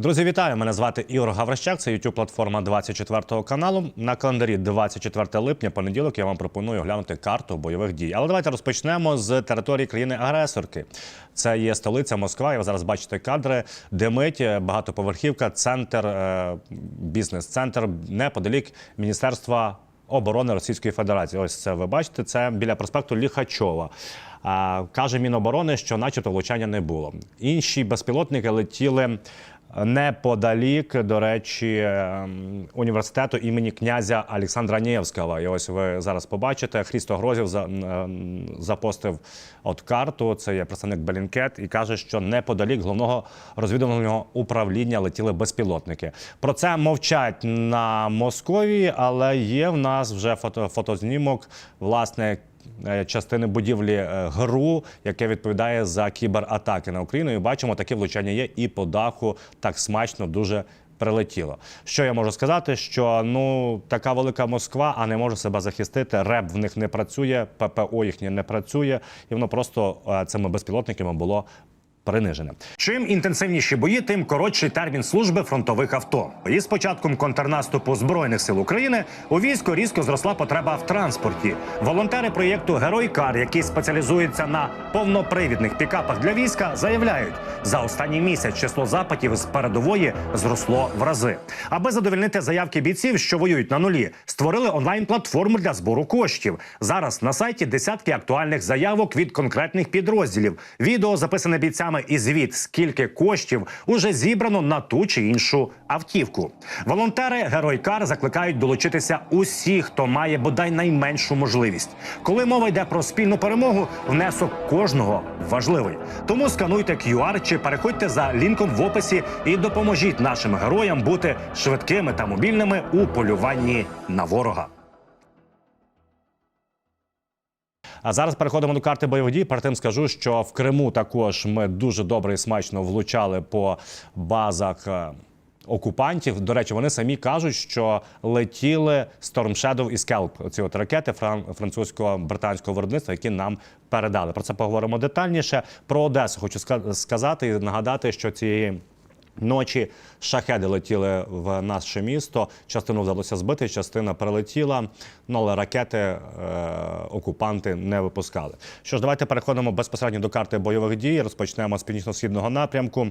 Друзі, вітаю! Мене звати Ігор Гаврищак. Це youtube платформа 24 каналу. На календарі 24 липня, понеділок, я вам пропоную оглянути карту бойових дій. Але давайте розпочнемо з території країни-агресорки. Це є столиця Москва. І ви зараз бачите кадри, димить багатоповерхівка, центр, е, бізнес-центр неподалік міністерства оборони Російської Федерації. Ось це ви бачите. Це біля проспекту Ліхачова. Каже Міноборони, що, начебто, влучання не було. Інші безпілотники летіли неподалік, до речі, ем, університету імені князя Олександра Нєвського. І ось ви зараз побачите. Хрісто Грозів запостив от карту. Це є представник Белінкет і каже, що неподалік головного розвідувального управління летіли безпілотники. Про це мовчать на Московії, але є в нас вже фото, фотознімок власне частини будівлі е, ГРУ, яке відповідає за кібератаки на Україну. І бачимо, таке влучання є і по даху так смачно дуже. Прилетіло. Що я можу сказати? Що ну така велика Москва, а не може себе захистити. РЕБ в них не працює, ППО їхнє не працює, і воно просто е, цими безпілотниками було принижене. Чим інтенсивніші бої, тим коротший термін служби фронтових авто. І з початком контрнаступу збройних сил України у війську різко зросла потреба в транспорті. Волонтери проєкту Герой Кар, які спеціалізуються на повнопривідних пікапах для війська, заявляють, за останній місяць число запитів з передової зросло в рази. Аби задовольнити заявки бійців, що воюють на нулі, створили онлайн-платформу для збору коштів. Зараз на сайті десятки актуальних заявок від конкретних підрозділів. Відео записане бійцями і звіт, скільки коштів уже зібрано на ту чи іншу автівку. Волонтери Герой Кар закликають долучитися усіх, хто має бодай найменшу можливість. Коли мова йде про спільну перемогу, внесок кожного важливий. Тому скануйте QR чи переходьте за лінком в описі і допоможіть нашим героям бути швидкими та мобільними у полюванні на ворога. А зараз переходимо до карти бойових дій. Перед тим скажу, що в Криму також ми дуже добре і смачно влучали по базах. е, Окупантів, до речі, вони самі кажуть, що летіли Storm Shadow і Scalp, ці от ракети фран- французького британського виробництва, які нам передали. Про це поговоримо детальніше. Про Одесу хочу ска- сказати і нагадати, що цієї Ночі шахеди летіли в наше місто. Частину вдалося збити, частина прилетіла. Ну але ракети е, окупанти не випускали. Що ж, давайте переходимо безпосередньо до карти бойових дій. Розпочнемо з північно-східного напрямку.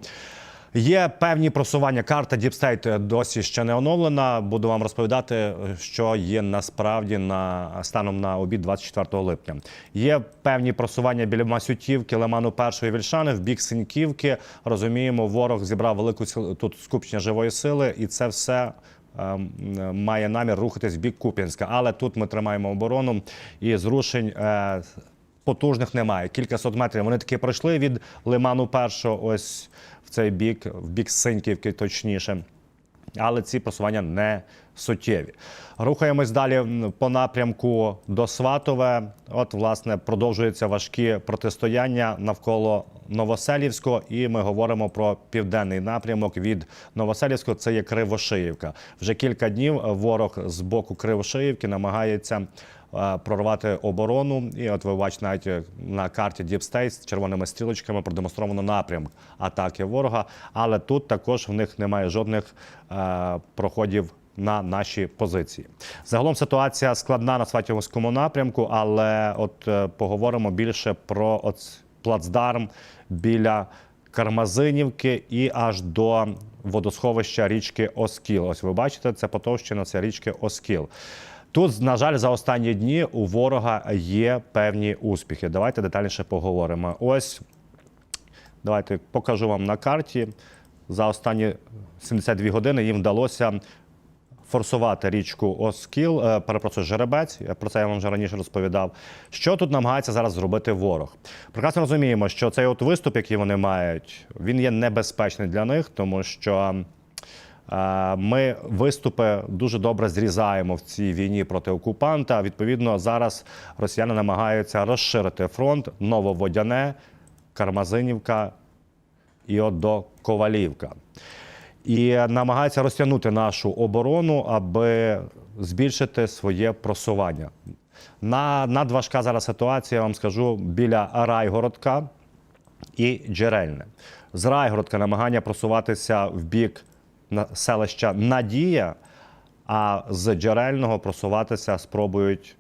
Є певні просування. Карта Deep State досі ще не оновлена. Буду вам розповідати, що є насправді на станом на обід 24 липня. Є певні просування біля Масютівки, Лиману Першої Вільшани в бік Синьківки. Розуміємо, ворог зібрав велику тут скупчення живої сили, і це все. ем, Має намір рухатись в бік Куп'янська, але тут ми тримаємо оборону і зрушень е, потужних немає. Кількасот метрів вони таки пройшли від лиману першого, ось цей бік, в бік Синьківки, точніше. Але ці просування не суттєві. Рухаємось далі по напрямку до Сватове. От, власне, продовжуються важкі протистояння навколо Новоселівського, і ми говоримо про південний напрямок від Новоселівського. Це є Кривошиївка. Вже кілька днів ворог з боку Кривошиївки намагається прорвати оборону. І от ви бачите навіть е, на карті Deep State з червоними стрілочками продемонстровано напрямок атаки ворога. Але тут також в них немає жодних е, проходів. На наші позиції загалом ситуація складна на Сватівському напрямку, але от е, поговоримо більше про от плацдарм біля Кармазинівки і аж до водосховища річки Оскіл. Ось ви бачите, це Потовщина, це річки Оскіл. Тут, на жаль, за останні дні у ворога є певні успіхи. Давайте детальніше поговоримо. Ось давайте покажу вам на карті. За останні 72 години їм вдалося форсувати річку Оскіл, е, перепрошую, жеребець. Про це я вам вже раніше розповідав. Що тут намагається зараз зробити ворог? Прекрасно розуміємо, що цей от виступ, який вони мають, він є небезпечний для них, тому що. Е, Ми виступи дуже добре зрізаємо в цій війні проти окупанта. Відповідно, зараз росіяни намагаються розширити фронт Нововодяне, Кармазинівка і от до Ковалівка. І намагаються розтягнути нашу оборону, аби збільшити своє просування. На надважка зараз ситуація, я вам скажу, біля Райгородка і Джерельне. з Райгородка намагання просуватися в бік селища Надія, а з джерельного просуватися спробують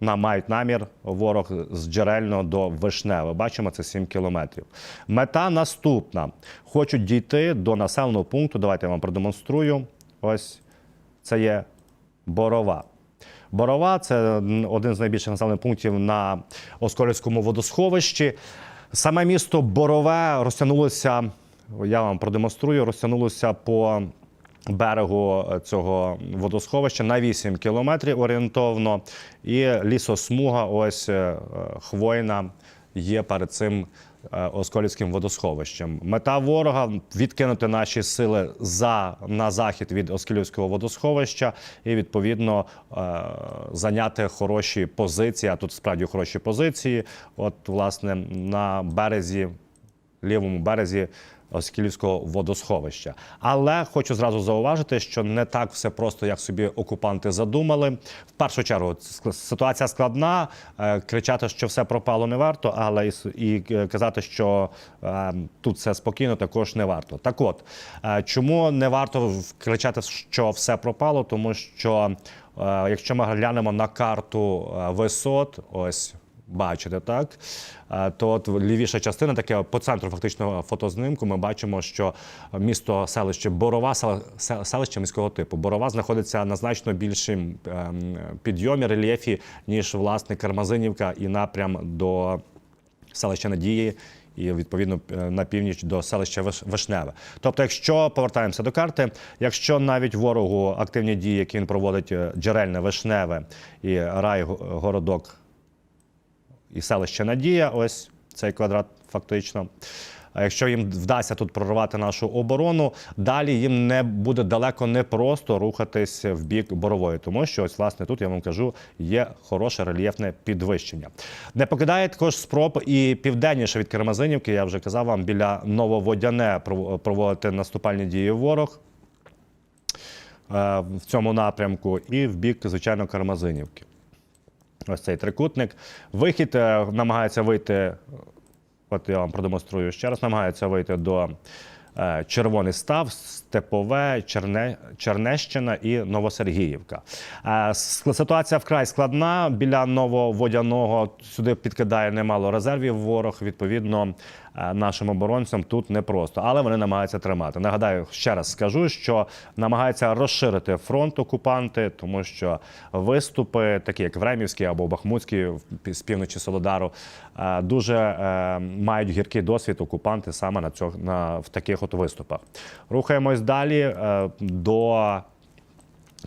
на мають намір ворог з джерельного до Вишневе. Бачимо, це 7 кілометрів. Мета наступна: хочуть дійти до населеного пункту. Давайте я вам продемонструю. Ось це є Борова. Борова це один з найбільших населених пунктів на Осколівському водосховищі. Саме місто Борове розтягнулося, я вам продемонструю, розтягнулося по берегу цього водосховища на 8 кілометрів орієнтовно. І лісосмуга, ось е, хвойна, є перед цим е, Осколівським водосховищем. Мета ворога відкинути наші сили за на захід від Осколівського водосховища і відповідно е, зайняти хороші позиції. А тут справді хороші позиції. От, власне, на березі, лівому березі. Оскілівського водосховища. Але хочу зразу зауважити, що не так все просто, як собі окупанти задумали. В першу чергу ситуація складна. е, Кричати, що все пропало, не варто, але і, е, казати, що е, тут все спокійно, також не варто. Так от, чому не варто кричати, що все пропало? Тому що якщо ми глянемо на карту висот, ось бачите, так? Е, То от лівіша частина, таке по центру фактично фотознімку, ми бачимо, що місто селище Борова, сел- сел- селище міського типу. Борова знаходиться на значно більшим ем, підйомі, рельєфі, ніж власне Кармазинівка і напрям до селища Надії. І відповідно на північ до селища Вишневе. Тобто, якщо повертаємося до карти, якщо навіть ворогу активні дії, які він проводить е, джерельне Вишневе і рай городок і селище Надія, ось цей квадрат фактично. Якщо їм вдасться тут прорвати нашу оборону, далі їм не буде далеко не просто рухатись в бік борової, тому що ось власне тут я вам кажу, є хороше рельєфне підвищення. Не покидає також спроб і південніше від Кермазинівки. Я вже казав вам біля Нововодяне проводити наступальні дії ворог е, в цьому напрямку, і в бік, звичайно, Кармазинівки. Ось цей трикутник. Вихід е, намагається вийти. От я вам продемонструю ще раз. Намагається вийти до е, Червоний Став, Степове, Черне, Чернещина і Новосергіївка. Е, Ситуація вкрай складна. Біля Нововодяного сюди підкидає немало резервів ворог. Відповідно, нашим оборонцям тут непросто, але вони намагаються тримати. Нагадаю, ще раз скажу, що намагаються розширити фронт окупанти, тому що виступи, такі як Времівський або Бахмутський з півночі Солодару, е, дуже е, мають гіркий досвід окупанти саме на цьох на в таких от виступах. Рухаємось далі е, до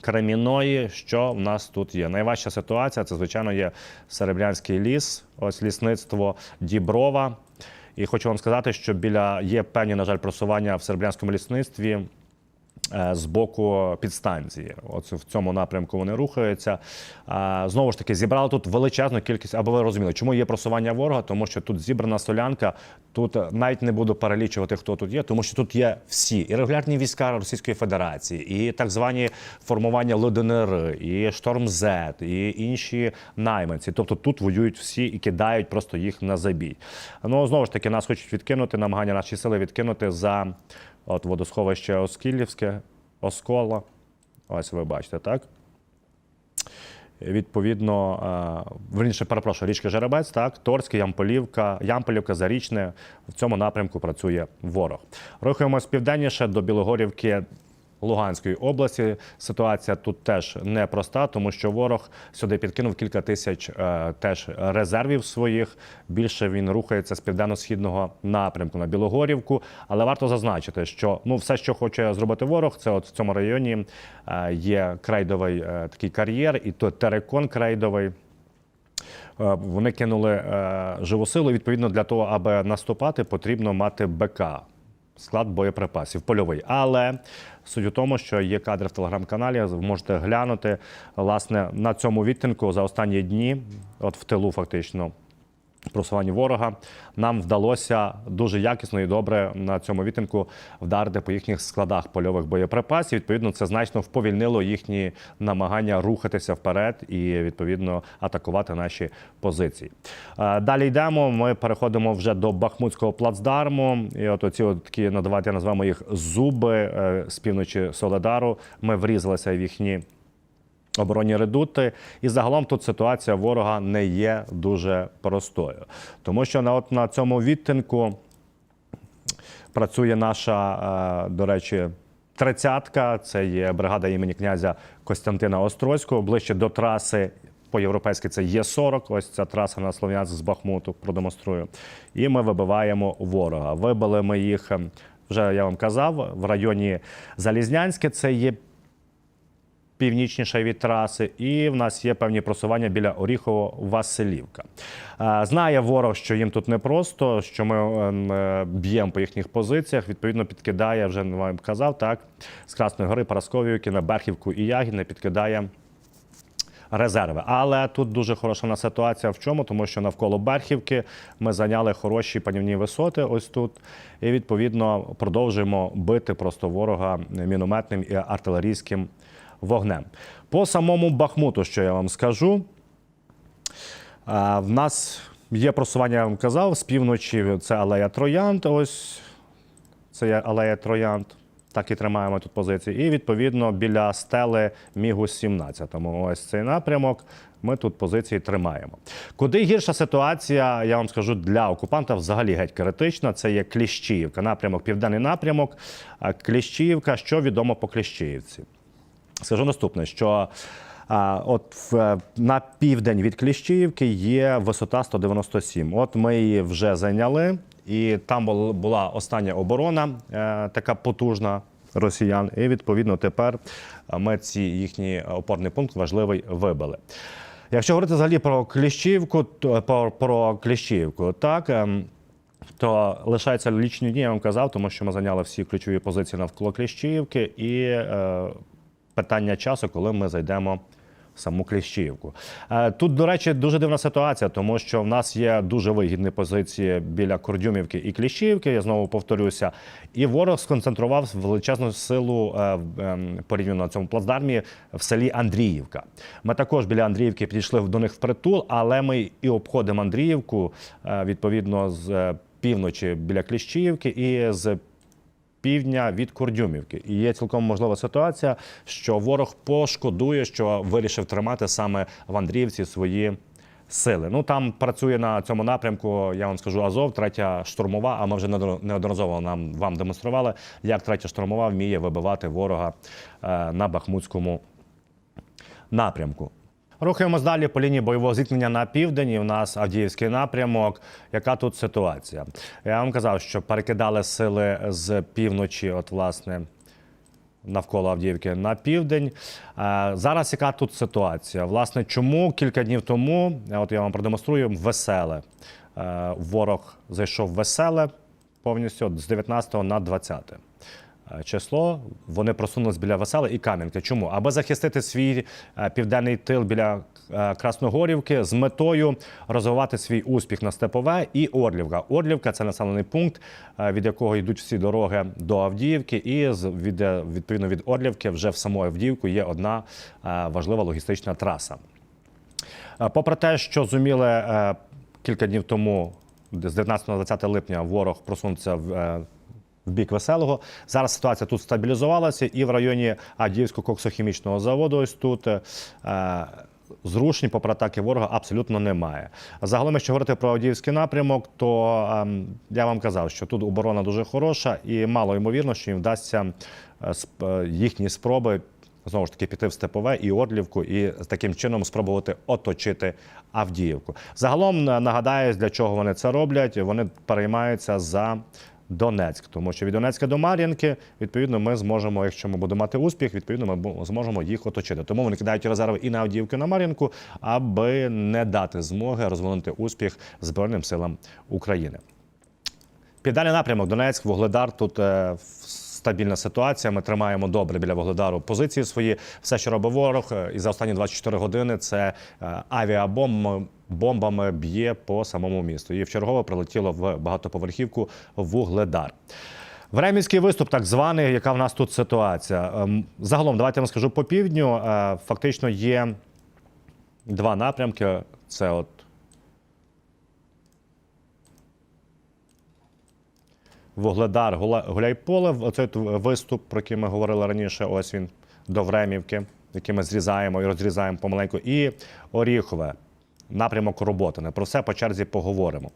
Креміної, що в нас тут є? Найважча ситуація це, звичайно, є Серебрянський ліс, ось лісництво Діброва. І хочу вам сказати, що біля є певні, на жаль, просування в серблянському лісництві. Е, З боку підстанції, от в цьому напрямку вони рухаються. Знову ж таки, зібрали тут величезну кількість, аби ви розуміли, чому є просування ворога, тому що тут зібрана солянка. Тут е, навіть не буду перелічувати, хто тут є, тому що тут є всі і регулярні війська Російської Федерації, і так звані формування ЛДНР, і Шторм З, і інші найманці. Тобто тут воюють всі і кидають просто їх на забій. Ну знову ж таки, нас хочуть відкинути, намагання наші сили відкинути за от водосховище Оскілівське, Оскола. Ось ви бачите, так? Відповідно, е, верніше, перепрошую, річка Жеребець, так, Торське, Ямполівка, Ямполівка, Зарічне. В цьому напрямку працює ворог. Рухаємось південніше до Білогорівки. Луганської області ситуація тут теж непроста, тому що ворог сюди підкинув кілька тисяч е, теж резервів своїх. Більше він рухається з південно-східного напрямку на Білогорівку. Але варто зазначити, що ну все, що хоче зробити ворог, це от в цьому районі е, є крейдовий е, такий кар'єр, і то терекон крейдовий. Е, Вони кинули е, живу силу. Відповідно, для того, аби наступати, потрібно мати БК. Склад боєприпасів польовий. Але суть у тому, що є кадри в телеграм-каналі, можете глянути. Власне, на цьому відтинку за останні дні, от в тилу, фактично, просуванні ворога, нам вдалося дуже якісно і добре на цьому відтинку вдарити по їхніх складах польових боєприпасів. Відповідно, це значно вповільнило їхні намагання рухатися вперед і відповідно атакувати наші позиції. Е, Далі йдемо. Ми переходимо вже до Бахмутського плацдарму. І от оці от такі ну, давайте назвемо їх зуби е, з півночі Соледару. Ми врізалися в їхні оборонні редути. І загалом тут ситуація ворога не є дуже простою, тому що на от на цьому відтинку працює наша, е, до речі. Тридцятка це є бригада імені князя Костянтина Острозького ближче до траси. По-європейськи це є 40 Ось ця траса на Слов'янськ з Бахмуту продемонструю. І ми вибиваємо ворога. Вибили ми їх е, вже я вам казав в районі Залізнянське. Це є північніше від траси, і в нас є певні просування біля Оріхово-Василівка. Е, Знає ворог, що їм тут непросто, що ми ем, е, б'ємо по їхніх позиціях. Відповідно, підкидає, вже вам казав, так, з Красної гори, Парасковівки на Берхівку і Ягідне підкидає. Резерви, але тут дуже хороша ситуація в чому, тому що навколо Берхівки ми зайняли хороші панівні висоти. Ось тут, і відповідно продовжуємо бити просто ворога мінометним і артилерійським вогнем. По самому Бахмуту, що я вам скажу, в нас є просування, я вам казав, з півночі це алея Троянд. Ось це є алея Троянд. Так і тримаємо тут позиції. І відповідно біля стели Мігу 17 Тому Ось цей напрямок. Ми тут позиції тримаємо. Куди гірша ситуація, я вам скажу, для окупанта взагалі геть критична. Це є Кліщіївка, напрямок, південний напрямок. Кліщіївка, що відомо по Кліщіївці? Скажу наступне, що от на південь від Кліщіївки є висота 197. От ми її вже зайняли, і там була остання оборона, е, така потужна росіян. І відповідно тепер ми ці їхній опорний пункт важливий вибили. Якщо говорити взагалі про Кліщіївку, то про, про Кліщіївку, так. ем, то лишається лічні дні, я вам казав, тому що ми зайняли всі ключові позиції навколо Кліщіївки, і е, питання часу, коли ми зайдемо в саму Кліщіївку. Е, тут, до речі, дуже дивна ситуація, тому що в нас є дуже вигідні позиції біля Кордюмівки і Кліщіївки. Я знову повторюся. І ворог сконцентрував величезну силу е, в- ем, порівняно на цьому плацдармі в селі Андріївка. Ми також біля Андріївки підійшли до них впритул, але ми і обходимо Андріївку е, відповідно з півночі біля Кліщіївки і з півдня від Кордюмівки. І є цілком можлива ситуація, що ворог пошкодує, що вирішив тримати саме в Андріївці свої. Сили. Ну там працює на цьому напрямку. Я вам скажу Азов, третя штурмова. А ми вже неодно- неодноразово нам вам демонстрували, як третя штурмова вміє вибивати ворога е, на Бахмутському напрямку. Рухаємось далі по лінії бойового зіткнення на південь. В нас Авдіївський напрямок. Яка тут ситуація? Я вам казав, що перекидали сили з півночі, от власне. Навколо Авдіївки на південь. Зараз яка тут ситуація? Власне, чому кілька днів тому, от я вам продемонструю, веселе. Ворог зайшов веселе повністю з 19 на 20 е, число. Вони просунулись біля Весела і Кам'янки. Чому? Аби захистити свій е, південний тил біля е, Красногорівки з метою розвивати свій успіх на Степове і Орлівка. Орлівка це населений пункт, е, від якого йдуть всі дороги до Авдіївки, і від, е, відповідно від Орлівки вже в саму Авдіївку є одна е, важлива логістична траса. Е, Попри те, що зуміли е, кілька днів тому, з 19 на 20 липня, ворог просунувся в. Е, В бік веселого зараз ситуація тут стабілізувалася, і в районі Адіївського коксохімічного заводу, ось тут е, зрушень попри атаки ворога абсолютно немає. Загалом, якщо говорити про Авдіївський напрямок, то ем, я вам казав, що тут оборона дуже хороша, і мало ймовірно, що їм вдасться е, е, їхні спроби знову ж таки піти в Степове і Орлівку, і таким чином спробувати оточити Авдіївку. Загалом нагадаю, для чого вони це роблять. Вони переймаються за. Донецьк, тому що від Донецька до Мар'їнки, відповідно, ми зможемо, якщо ми будемо мати успіх, відповідно, ми зможемо їх оточити. Тому вони кидають резерви і на Авдіївку, і на Мар'їнку, аби не дати змоги розвинути успіх Збройним силам України. Південний напрямок Донецьк, Вугледар. Тут е, стабільна ситуація. Ми тримаємо добре біля Вугледару позиції свої. Все, що робить ворог, е, і за останні 24 години це е, авіабомб. Бомбами б'є по самому місту. І вчергово прилетіло в багатоповерхівку Вугледар. Времінський виступ, так званий, яка в нас тут ситуація. Ем, Загалом, давайте я вам скажу по півдню. е, Фактично є два напрямки. Це от Вугледар, Гуляйполе. Оцей виступ, про який ми говорили раніше. Ось він до Времівки, який ми зрізаємо і розрізаємо помаленьку. І Оріхове, напрямок Роботине. Про все по черзі поговоримо.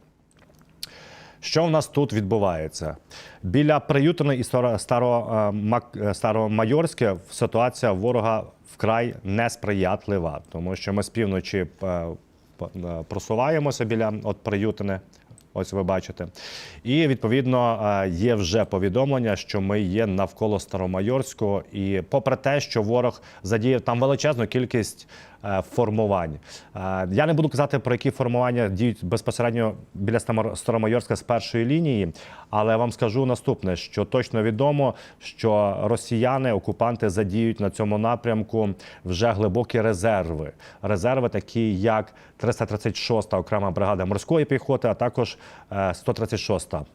Що в нас тут відбувається? Біля Приютина і е, е, Старомайорське ситуація ворога вкрай несприятлива, тому що ми з півночі е, просуваємося біля от Приютини. Ось ви бачите. І відповідно е, є вже повідомлення, що ми є навколо Старомайорського. І попри те, що ворог задіяв там величезну кількість е, формувань. Е, Я не буду казати про які формування діють безпосередньо біля Старомайорська з першої лінії, але вам скажу наступне: що точно відомо, що росіяни, окупанти задіють на цьому напрямку вже глибокі резерви. Резерви, такі як 336-та окрема бригада морської піхоти, а також е, 136-та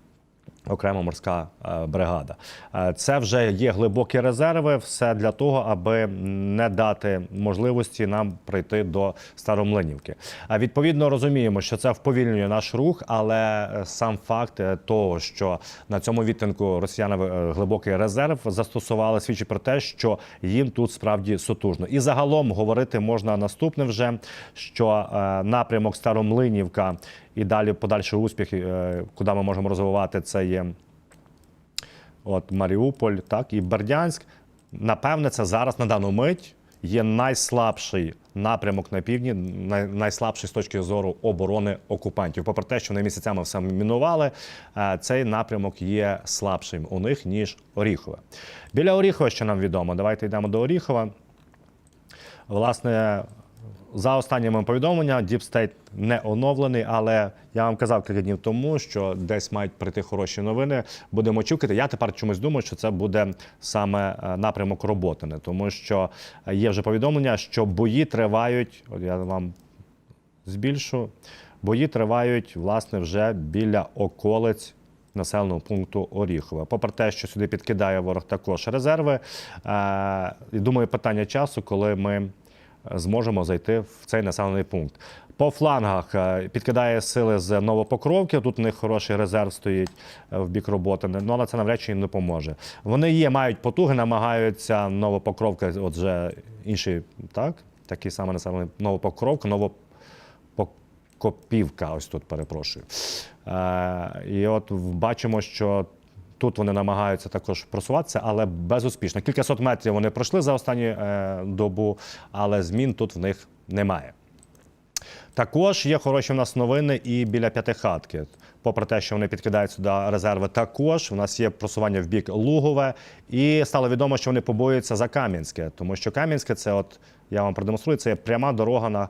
окрема морська е, бригада. Е, Це вже є глибокі резерви, все для того, аби не дати можливості нам прийти до Старомлинівки. А відповідно розуміємо, що це вповільнює наш рух, але е, сам факт е, того, що на цьому відтинку росіяни е, глибокий резерв застосували, свідчить про те, що їм тут справді сутужно. І загалом говорити можна наступне вже, що е, напрямок Старомлинівка і далі подальший успіх, е, куди ми можемо розвивати, це є от Маріуполь, так і Бердянськ. Напевне, це зараз на дану мить є найслабший напрямок на півдні, найслабший з точки зору оборони окупантів. Попри те, що вони місяцями все мінували, е, цей напрямок є слабшим у них ніж Оріхове. Біля Оріхова, що нам відомо, давайте йдемо до Оріхова. Власне, за останніми повідомленнями, State не оновлений, але я вам казав кілька днів тому, що десь мають прийти хороші новини. Будемо очікувати. Я тепер чомусь думаю, що це буде саме е, напрямок Роботине, тому що є вже повідомлення, що бої тривають. От я вам збільшу. Бої тривають власне вже біля околиць населеного пункту Оріхове. Попри те, що сюди підкидає ворог також резерви. Е, думаю, питання часу, коли ми зможемо зайти в цей населений пункт. По флангах е, підкидає сили з Новопокровки. Тут у них хороший резерв стоїть е, в бік роботи. Ну але це навряд чи їм не допоможе. Вони є, мають потуги, намагаються Новопокровка, отже, інший так, такий самий населений Новопокровка, Новопокопівка. Ось тут перепрошую. Е, і от бачимо, що Тут вони намагаються також просуватися, але безуспішно. Кількасот метрів вони пройшли за останню е, добу, але змін тут в них немає. Також є хороші в нас новини і біля п'ятихатки. Попри те, що вони підкидають сюди резерви, також в нас є просування в бік Лугове, і стало відомо, що вони побоюються за Кам'янське, тому що Кам'янське це, от я вам продемонструю, це є пряма дорога на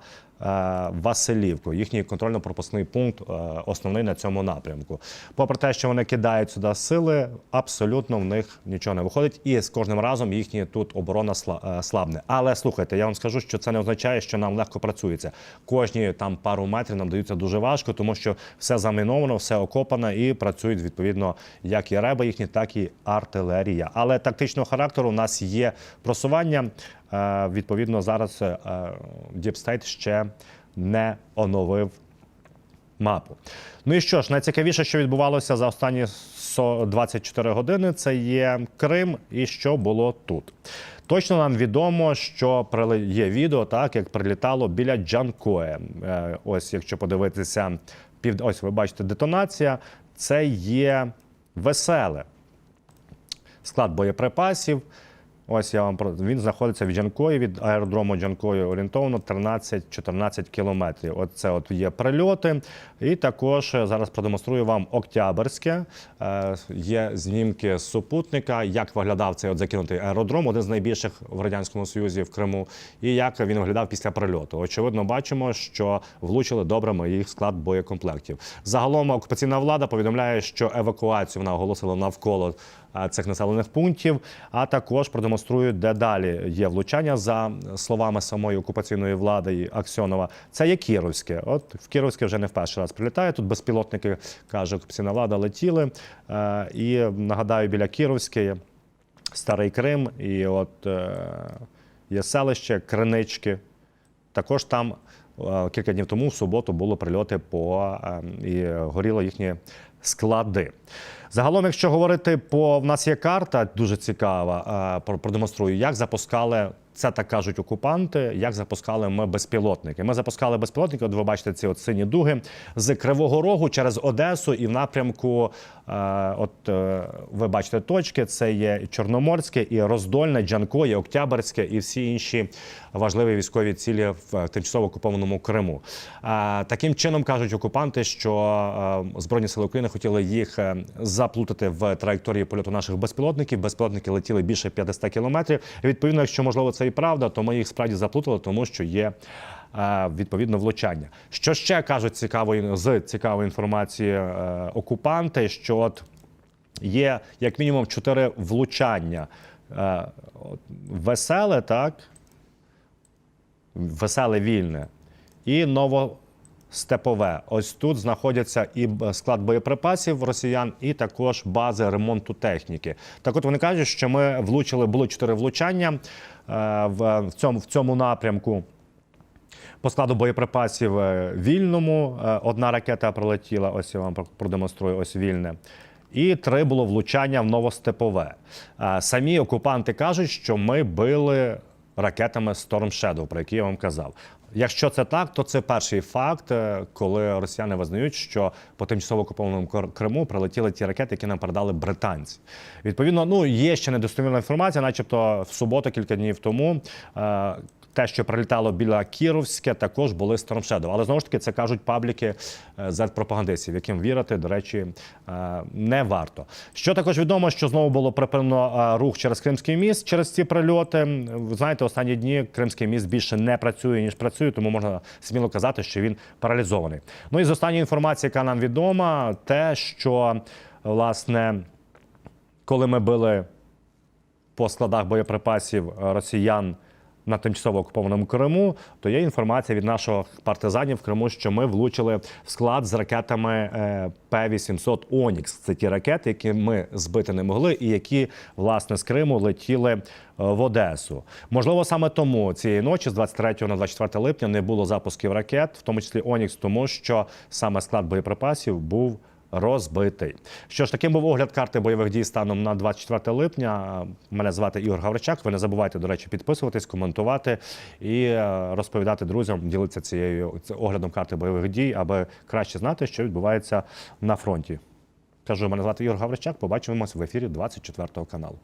Василівку, їхній контрольно-пропускний пункт, е, основний на цьому напрямку. Попри те, що вони кидають сюди сили, абсолютно в них нічого не виходить, і з кожним разом їхня тут оборона е, слабне. Але слухайте, я вам скажу, що це не означає, що нам легко працюється. Кожні там пару метрів нам даються дуже важко, тому що все заміновано, все окопано і працюють відповідно як і реби їхні, так і артилерія. Але тактичного характеру у нас є просування. Е, Відповідно, зараз State ще не оновив мапу. Ну і що ж, найцікавіше, що відбувалося за останні со- 24 години, це є Крим і що було тут. Точно нам відомо, що є відео, так як прилітало біля Джанкоя. Е, Ось, якщо подивитися, пів... ось ви бачите детонація. Це є веселе склад боєприпасів. Ось я вам про він знаходиться в Джанкої від аеродрому Джанкої орієнтовно 13-14 кілометрів. Оце от є прильоти. І також е, зараз продемонструю вам Октябрьське. Е, Є знімки з супутника, як виглядав цей от закинутий аеродром, один з найбільших в радянському союзі в Криму, і як він виглядав після прильоту. Очевидно, бачимо, що влучили добре ми їх склад боєкомплектів. Загалом окупаційна влада повідомляє, що евакуацію вона оголосила навколо цих населених пунктів, а також продемонструють, де далі є влучання за словами самої окупаційної влади Аксьонова. Це є Кіровське. От в Кіровське вже не в перший раз прилітає. Тут безпілотники каже окупаційна влада летіли. Е, І нагадаю, біля Кіровське Старий Крим, і от е, є селище Кринички. Також там е, кілька днів тому, в суботу, було прильоти по е, і горіло їхні склади. Загалом, якщо говорити по в нас є карта дуже цікава. е, про- Продемонструю, як запускали. Це так кажуть окупанти, як запускали ми безпілотники. Ми запускали безпілотники. От ви бачите ці от сині дуги з Кривого Рогу через Одесу і в напрямку. Е, от е, ви бачите точки: це є Чорноморське, і Роздольне, Джанко, і Октябрьське, і всі інші важливі військові цілі в е, тимчасово окупованому Криму. Е, Таким чином кажуть окупанти, що е, збройні сили України хотіли їх е, заплутати в траєкторії польоту наших безпілотників. Безпілотники летіли більше 500 кілометрів. Відповідно, якщо можливо це і правда, то ми їх справді заплутали, тому що є. е, Відповідно, влучання. Що ще кажуть цікавої з цікавої інформації е, окупанти? Що от є як мінімум чотири влучання. Е, Веселе, так? Веселе вільне і новостепове. Ось тут знаходяться і склад боєприпасів росіян, і також бази ремонту техніки. Так, от вони кажуть, що ми влучили, було чотири влучання е, в, цьому, в цьому напрямку. По складу боєприпасів е, вільному е, одна ракета пролетіла. Ось я вам продемонструю. Ось вільне. І три було влучання в новостепове. Самі окупанти кажуть, що ми били ракетами Storm Shadow, про які я вам казав. Якщо це так, то це перший факт, е, коли росіяни визнають, що по тимчасово окупованому Кр- Криму прилетіли ті ракети, які нам передали британці. Відповідно, ну є ще недостовірна інформація, начебто в суботу, кілька днів тому. Е, те, що прилітало біля Кіровське, також були Storm Shadow. Але знову ж таки, це кажуть пабліки Z-пропагандистів, яким вірити, до речі, е, не варто. Що також відомо, що знову було припинено е, рух через Кримський міст через ці прильоти. Ви знаєте, останні дні Кримський міст більше не працює ніж працює, тому можна сміло казати, що він паралізований. Ну і з останньої інформації, яка нам відома, те, що власне, коли ми били по складах боєприпасів е, росіян на тимчасово окупованому Криму, то є інформація від наших партизанів в Криму, що ми влучили в склад з ракетами е, П-800 Онікс. Це ті ракети, які ми збити не могли, і які власне з Криму летіли е, в Одесу. Можливо, саме тому цієї ночі, з 23 на 24 липня, не було запусків ракет, в тому числі Онікс, тому що саме склад боєприпасів був розбитий. Що ж, таким був огляд карти бойових дій станом на 24 липня. Мене звати Ігор Гавричак. Ви не забувайте, до речі, підписуватись, коментувати і е, розповідати друзям, ділитися цією оглядом карти бойових дій, аби краще знати, що відбувається на фронті. Кажу, мене звати Ігор Гавричак. Побачимось в ефірі 24 каналу.